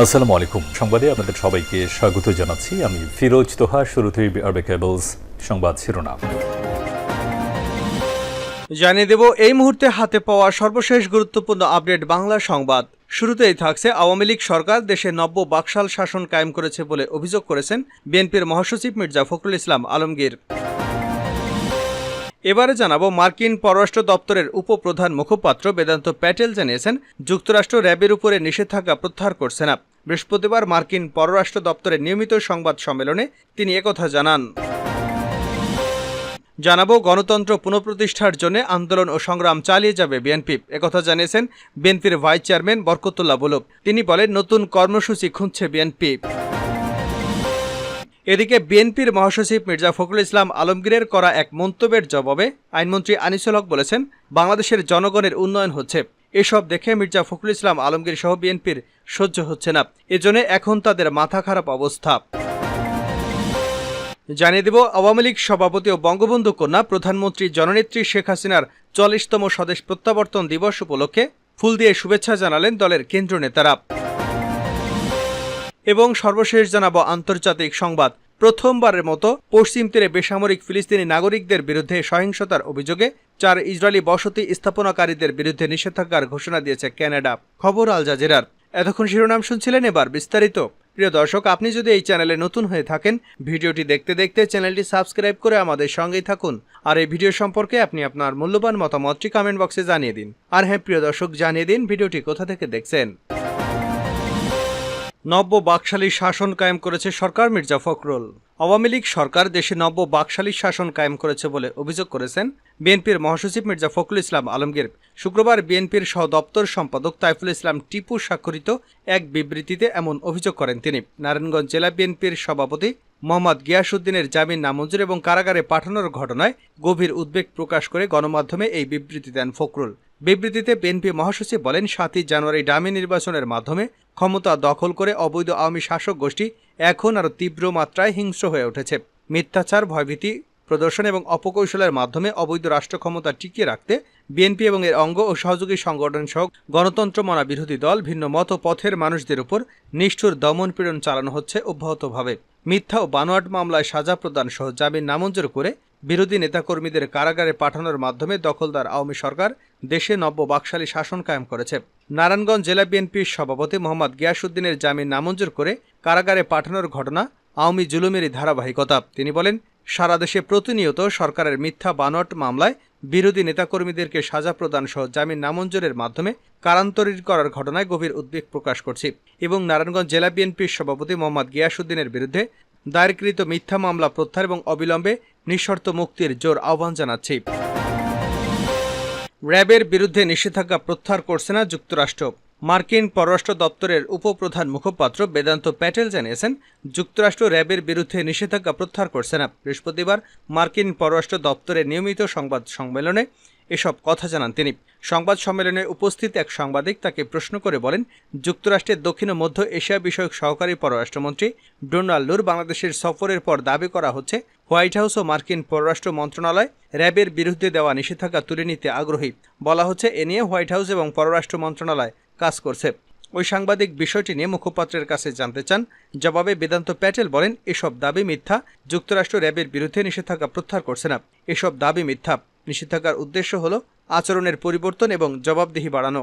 আসসালামু আলাইকুম। সংবাদে আপনাদের সবাইকে স্বাগত জানাচ্ছি। আমি ফিরোজ তোহা, শুরুতেই আরবে কেবলস সংবাদ শিরোনাম। জানিয়ে দেব, এই মুহূর্তে হাতে পাওয়া সর্বশেষ গুরুত্বপূর্ণ আপডেট বাংলা সংবাদ। শুরুতেই থাকছে আওয়ামী লীগ সরকার দেশে নব্য বাকশাল শাসন কায়েম করেছে বলে অভিযোগ করেছেন বিএনপির মহাসচিব মির্জা ফখরুল ইসলাম আলমগীর। এবারে জানাব মার্কিন পররাষ্ট্র দপ্তরের উপপ্রধান মুখপাত্র বেদান্ত প্যাটেল জানিয়েছেন, যুক্তরাষ্ট্র র্যাবের উপরে নিষেধাজ্ঞা প্রত্যাহার করছে না। বৃহস্পতিবার মার্কিন পররাষ্ট্র দপ্তরের নিয়মিত সংবাদ সম্মেলনে তিনি একথা জানান। জানাব, গণতন্ত্র পুনঃপ্রতিষ্ঠার জন্য আন্দোলন ও সংগ্রাম চালিয়ে যাবে বিএনপি। একথা জানিয়েছেন বিএনপির ভাইস চেয়ারম্যান বরকতুল্লাহ বুলব। তিনি বলেন, নতুন কর্মসূচি খুঁজছে বিএনপি। এদিকে বিএনপির মহাসচিব মির্জা ফখরুল ইসলাম আলমগীরের করা এক মন্তব্যের জবাবে আইনমন্ত্রী আনিসুল হক বলেছেন, বাংলাদেশের জনগণের উন্নয়ন হচ্ছে। এসব দেখে মির্জা ফখরুল ইসলাম আলমগীর সহ বিএনপির সহ্য হচ্ছে না। এজন্য এখন তাদের মাথা খারাপ অবস্থা। জানিয়ে দেব, আওয়ামী লীগ সভাপতি ও বঙ্গবন্ধু কন্যা প্রধানমন্ত্রী জননেত্রী শেখ হাসিনার চল্লিশতম স্বদেশ প্রত্যাবর্তন দিবস উপলক্ষে ফুল দিয়ে শুভেচ্ছা জানালেন দলের কেন্দ্র নেতারা। এবং সর্বশেষ জানাব আন্তর্জাতিক সংবাদ। প্রথমবারের মতো পশ্চিম তীরে বেসামরিক ফিলিস্তিনি নাগরিকদের বিরুদ্ধে সহিংসতার অভিযোগে চার ইসরায়েলি বসতি স্থাপনাকারীদের বিরুদ্ধে নিষেধাজ্ঞার ঘোষণা দিয়েছে ক্যানাডা। খবর আল জাজিরার। এতক্ষণ শিরোনাম শুনছিলেন এবার বিস্তারিত। প্রিয় দর্শক, আপনি যদি এই চ্যানেলে নতুন হয়ে থাকেন, ভিডিওটি দেখতে দেখতে চ্যানেলটি সাবস্ক্রাইব করে আমাদের সঙ্গেই থাকুন। আর এই ভিডিও সম্পর্কে আপনি আপনার মূল্যবান মতামতটি কমেন্ট বক্সে জানিয়ে দিন। আর হ্যাঁ প্রিয় দর্শক, জানিয়ে দিন ভিডিওটি কোথা থেকে দেখছেন। নব্য বাকশালী শাসন কায়েম করেছে সরকার মির্জা ফখরুল। আওয়ামী লীগ সরকার দেশে নব্য বাকশালী শাসন কায়েম করেছে বলে অভিযোগ করেছেন বিএনপির মহাসচিব মির্জা ফখরুল ইসলাম আলমগীর। শুক্রবার বিএনপির সহ দপ্তর সম্পাদক তাইফুল ইসলাম টিপু স্বাক্ষরিত এক বিবৃতিতে এমন অভিযোগ করেন তিনি। নারায়ণগঞ্জ জেলা বিএনপির সভাপতি মোহাম্মদ গিয়াসুদ্দিনের জামিন নামঞ্জুর এবং কারাগারে পাঠানোর ঘটনায় গভীর উদ্বেগ প্রকাশ করে গণমাধ্যমে এই বিবৃতি দেন ফখরুল। বিবৃতিতে বিএনপি মহাসচিব বলেন, সাতই জানুয়ারি ডামি নির্বাচনের মাধ্যমে ক্ষমতা দখল করে অবৈধ আওয়ামী শাসক গোষ্ঠী এখন আরও তীব্র মাত্রায় হিংস্র হয়ে উঠেছে। মিথ্যাচার, ভয়ভীতি, প্রদর্শন এবং অপকৌশলের মাধ্যমে অবৈধ রাষ্ট্র ক্ষমতা টিকিয়ে রাখতে বিএনপি এবং এর অঙ্গ ও সহযোগী সংগঠন সহ গণতন্ত্র মনা বিরোধী দল ভিন্ন মত পথের মানুষদের উপর নিষ্ঠুর দমন দমনপীড়ন চালানো হচ্ছে অব্যাহতভাবে। মিথ্যা ও বানোয়াট মামলায় সাজা প্রদান সহ জামিন নামঞ্জুর করে বিরোধী নেতাকর্মীদের কারাগারে পাঠানোর মাধ্যমে দখলদার আওয়ামী সরকার দেশে নব্য বাকশালী শাসন কায়েম করেছে। নারায়ণগঞ্জ জেলা বিএনপির সভাপতি মোহাম্মদ গিয়াসুদ্দিনের জামিন নামঞ্জুর করে কারাগারে পাঠানোর ঘটনা আওয়ামী জুলুমেরই ধারাবাহিকতা। তিনি বলেন, সারা দেশে প্রতিনিয়ত সরকারের মিথ্যা বানট মামলায় বিরোধী নেতাকর্মীদেরকে সাজা প্রদান সহ জামিন নামঞ্জুরের মাধ্যমে কারান্তরিত করার ঘটনায় গভীর উদ্বেগ প্রকাশ করছি এবং নারায়ণগঞ্জ জেলা বিএনপির সভাপতি মোহাম্মদ গিয়াসুদ্দিনের বিরুদ্ধে দায়েরকৃত মিথ্যা মামলা প্রত্যাহার এবং অবিলম্বে নিঃশর্ত মুক্তির জোর আহ্বান জানাচ্ছি। র্যাবের বিরুদ্ধে নিষেধাজ্ঞা প্রত্যাহার করছে না যুক্তরাষ্ট্র। মার্কিন পররাষ্ট্র দপ্তরের উপপ্রধান মুখপাত্র বেদান্ত প্যাটেল জানিয়েছেন, যুক্তরাষ্ট্র র্যাবের বিরুদ্ধে নিষেধাজ্ঞা প্রত্যাহার করছে না। বৃহস্পতিবার মার্কিন পররাষ্ট্র দপ্তরের নিয়মিত সংবাদ সম্মেলনে এসব কথা জানান তিনি। সংবাদ সম্মেলনে উপস্থিত এক সাংবাদিক তাকে প্রশ্ন করে বলেন, যুক্তরাষ্ট্রের দক্ষিণ ও মধ্য এশিয়া বিষয়ক সহকারী পররাষ্ট্রমন্ত্রী ডোনাল্ডুর বাংলাদেশের সফরের পর দাবি করা হচ্ছে, হোয়াইট হাউস ও মার্কিন পররাষ্ট্র মন্ত্রণালয় র্যাবের বিরুদ্ধে দেওয়া নিষেধাজ্ঞা তুলে নিতে আগ্রহী। বলা হচ্ছে, এ নিয়ে হোয়াইট হাউস এবং পররাষ্ট্র মন্ত্রণালয় কাজ করছে। ওই সাংবাদিক বিষয়টি নিয়ে মুখপাত্রের কাছে জানতে চান। জবাবে বেদান্ত প্যাটেল বলেন, এসব দাবি মিথ্যা, যুক্তরাষ্ট্র র্যাবের বিরুদ্ধে নিষেধাজ্ঞা প্রত্যাহার করছে না। এসব দাবি মিথ্যা। নিষেধাজ্ঞার উদ্দেশ্য হল আচরণের পরিবর্তন এবং জবাবদিহি বাড়ানো।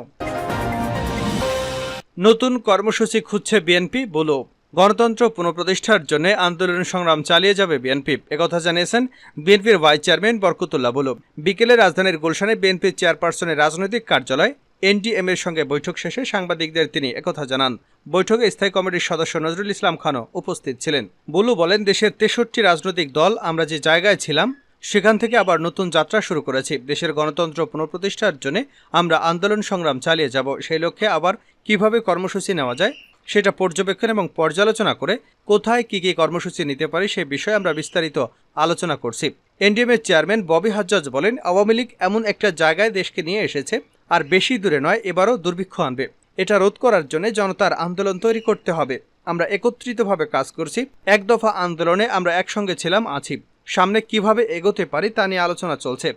নতুন কর্মসূচি খুঁজছে বিএনপি, বলো। গণতন্ত্র পুনঃপ্রতিষ্ঠার জন্য আন্দোলন সংগ্রাম চালিয়ে যাবে বিএনপি। একথা জানিয়েছেন বিএনপির ভাইস চেয়ারম্যান বরকতুল্লাহ, বুলু। বিকেলে রাজধানীর গুলশানে বিএনপির চেয়ারপারসনের রাজনৈতিক কার্যালয়, এনডিএম এর সঙ্গে বৈঠক শেষে সাংবাদিকদের তিনি একথা জানান। বৈঠকে স্থায়ী কমিটির সদস্য নজরুল ইসলাম খানও উপস্থিত ছিলেন। বুলু বলেন, দেশের তেষট্টি রাজনৈতিক দল, আমরা যে জায়গায় ছিলাম সেখান থেকে আবার নতুন যাত্রা শুরু করেছি। দেশের গণতন্ত্র পুনঃপ্রতিষ্ঠার জন্য আমরা আন্দোলন সংগ্রাম চালিয়ে যাব। সেই লক্ষ্যে আবার কীভাবে কর্মসূচি নেওয়া যায় সেটা পর্যবেক্ষণ এবং পর্যালোচনা করে কোথায় কি কি কর্মসূচি নিতে পারি সে বিষয়ে আমরা বিস্তারিত আলোচনা করছি। এনডিএম এর চেয়ারম্যান ববি হাজ্জাজ বলেন, আওয়ামী লীগ এমন একটা জায়গায় দেশকে নিয়ে এসেছে আর বেশি দূরে নয়, এবারও দুর্ভিক্ষ আনবে। এটা রোধ করার জন্য জনতার আন্দোলন তৈরি করতে হবে। আমরা একত্রিতভাবে কাজ করছি। এক দফা আন্দোলনে আমরা একসঙ্গে ছিলাম, আছি। সামনে কীভাবে এগোতে পারি তা নিয়ে আলোচনা চলছে।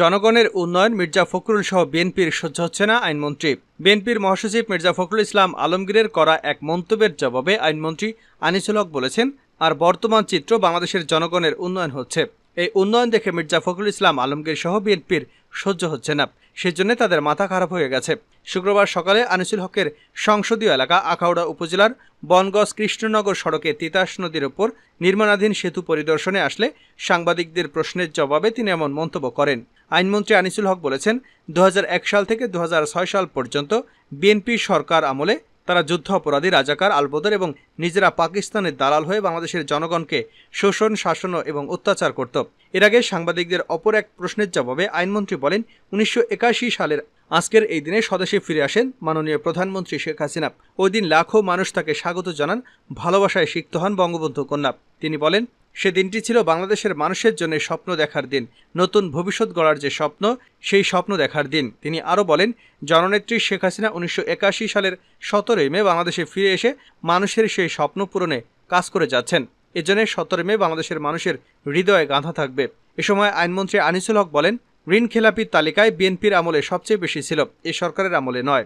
জনগণের উন্নয়ন, মির্জা ফখরুল সহ বিএনপির সহ্য হচ্ছে না আইনমন্ত্রী। বিএনপির মহাসচিব মির্জা ফখরুল ইসলাম আলমগীরের করা এক মন্তব্যের জবাবে আইনমন্ত্রী আনিসুল হক বলেছেন, আর বর্তমান চিত্র বাংলাদেশের জনগণের উন্নয়ন হচ্ছে। এই উন্নয়ন দেখে মির্জা ফখরুল ইসলাম আলমগীর সহ বিএনপির সহ্য হচ্ছে না। সেজন্য তাদের মাথা খারাপ হয়ে গেছে। শুক্রবার সকালে আনিসুল হকের সংসদীয় এলাকা আখাউড়া উপজেলার বনগজ কৃষ্ণনগর সড়কে তিতাস নদীর ওপর নির্মাণাধীন সেতু পরিদর্শনে আসলে সাংবাদিকদের প্রশ্নের জবাবে তিনি এমন মন্তব্য করেন। আইনমন্ত্রী আনিসুল হক বলেছেন দু হাজার এক সাল থেকে দু হাজার ছয় সাল পর্যন্ত বিএনপি সরকার আমলে তারা যুদ্ধ অপরাধী, রাজাকার, আলবদর এবং নিজেরা পাকিস্তানের দালাল হয়ে বাংলাদেশের জনগণকে শোষণ, শাসন এবং অত্যাচার করত। এর আগে সাংবাদিকদের অপর এক প্রশ্নের জবাবে আইনমন্ত্রী বলেন, উনিশশো একাশি সালের আজকের এই দিনে স্বদেশে ফিরে আসেন মাননীয় প্রধানমন্ত্রী শেখ হাসিনা। ওই দিন লাখো মানুষ তাকে স্বাগত জানান, ভালোবাসায় সিক্ত হন বঙ্গবন্ধু কন্যা। তিনি বলেন সে দিনটি ছিল বাংলাদেশের মানুষের জন্য স্বপ্ন দেখার দিন। নতুন ভবিষ্যৎ গড়ার যে স্বপ্ন, সেই স্বপ্ন দেখার দিন। তিনি আরও বলেন, জননেত্রী শেখ হাসিনা উনিশশো একাশি সালের সতেরোই মে বাংলাদেশে ফিরে এসে মানুষের সেই স্বপ্ন পূরণে কাজ করে যাচ্ছেন। এজন্য সতেরো মে বাংলাদেশের মানুষের হৃদয়ে গাঁথা থাকবে। এ সময় আইনমন্ত্রী আনিসুল হক বলেন, ঋণ খেলাপির তালিকায় বিএনপির আমলে সবচেয়ে বেশি ছিল, এ সরকারের আমলে নয়।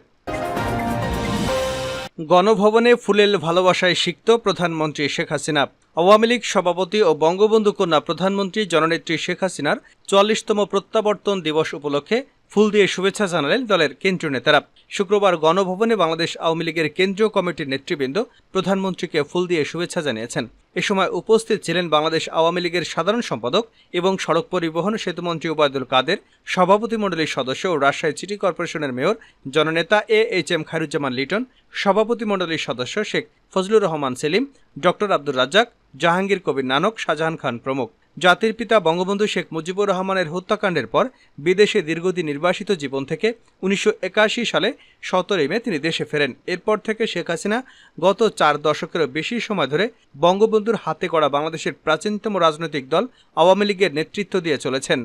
গণভবনে ফুলেল ভালোবাসায় সিক্ত প্রধানমন্ত্রী শেখ হাসিনা। আওয়ামী লীগ সভাপতি ও বঙ্গবন্ধু কন্যা প্রধানমন্ত্রী জননেত্রী শেখ হাসিনার চুয়াল্লিশতম প্রত্যাবর্তন দিবস উপলক্ষে ফুল দিয়ে শুভেচ্ছা জানালেন দলের কেন্দ্রীয় নেতারা। শুক্রবার গণভবনে বাংলাদেশ আওয়ামী লীগের কেন্দ্রীয় কমিটির নেতৃবৃন্দ প্রধানমন্ত্রীকে ফুল দিয়ে শুভেচ্ছা জানিয়েছেন। এ সময় উপস্থিত ছিলেন বাংলাদেশ আওয়ামী লীগের সাধারণ সম্পাদক এবং সড়ক পরিবহন সেতুমন্ত্রী ওবায়দুল কাদের সভাপতিমণ্ডলীর সদস্য ও রাজশাহী সিটি কর্পোরেশনের মেয়র জননেতা A H M Khairuzzaman Liton সভাপতিমণ্ডলীর সদস্য শেখ ফজলুর রহমান সেলিম, ডক্টর আব্দুর রাজ্জাক জাহাঙ্গীর কবির নানক শাহজাহান খান প্রমুখ। জাতির পিতা বঙ্গবন্ধু শেখ মুজিবুর রহমানের হত্যাকাণ্ডের পর বিদেশে দীর্ঘদিন নির্বাসিত জীবন থেকে উনিশশো একাশি সালে সতেরোই মে তিনি দেশে ফেরেন। এরপর থেকে শেখ হাসিনা গত চার দশকেরও বেশি সময় ধরে বঙ্গবন্ধুর হাতে করা বাংলাদেশের প্রাচীনতম রাজনৈতিক দল আওয়ামী লীগের নেতৃত্ব দিয়ে চলেছেন।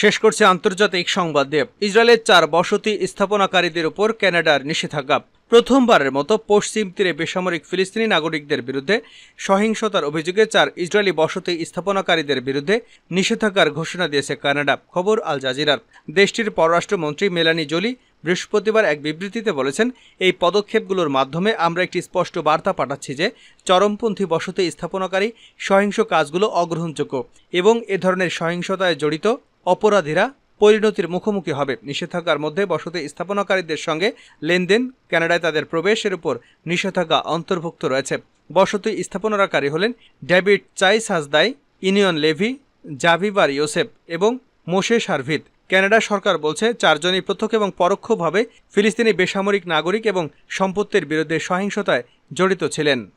শেষ করছে আন্তর্জাতিক সংবাদ দিয়ে ইসরায়েলের চার বসতি স্থাপনাকারীদের উপর কানাডার নিষেধাজ্ঞা। প্রথমবারের মতো পশ্চিম তীরে বেসামরিক ফিলিস্তিনি নাগরিকদের বিরুদ্ধে সহিংসতার অভিযোগে চার ইসরায়েলি বসতি স্থাপনাকারীদের বিরুদ্ধে নিষেধাজ্ঞার ঘোষণা দিয়েছে কানাডা। খবর আল জাজিরার। দেশটির পররাষ্ট্রমন্ত্রী মেলানি জোলি বৃহস্পতিবার এক বিবৃতিতে বলেছেন, এই পদক্ষেপগুলোর মাধ্যমে আমরা একটি স্পষ্ট বার্তা পাঠাচ্ছি যে চরমপন্থী বসতি স্থাপনাকারী সহিংস কাজগুলো অগ্রহণযোগ্য এবং এ ধরনের সহিংসতায় জড়িত অপরাধীরা পরিণতির মুখোমুখি হবে। নিষেধাজ্ঞার মধ্যে বসতি স্থাপনাকারীদের সঙ্গে লেনদেন কানাডায় তাদের প্রবেশের উপর নিষেধাজ্ঞা অন্তর্ভুক্ত রয়েছে। বসতি স্থাপনাকারী হলেন David Chai Hasdai Yinon Levi, Zvi Bar Yosef এবং মোশে সার্ভিত। কানাডা সরকার বলছে, চারজনই প্রত্যক্ষ এবং পরোক্ষভাবে ফিলিস্তিনি বেসামরিক নাগরিক এবং সম্পত্তির বিরুদ্ধে সহিংসতায় জড়িত ছিলেন।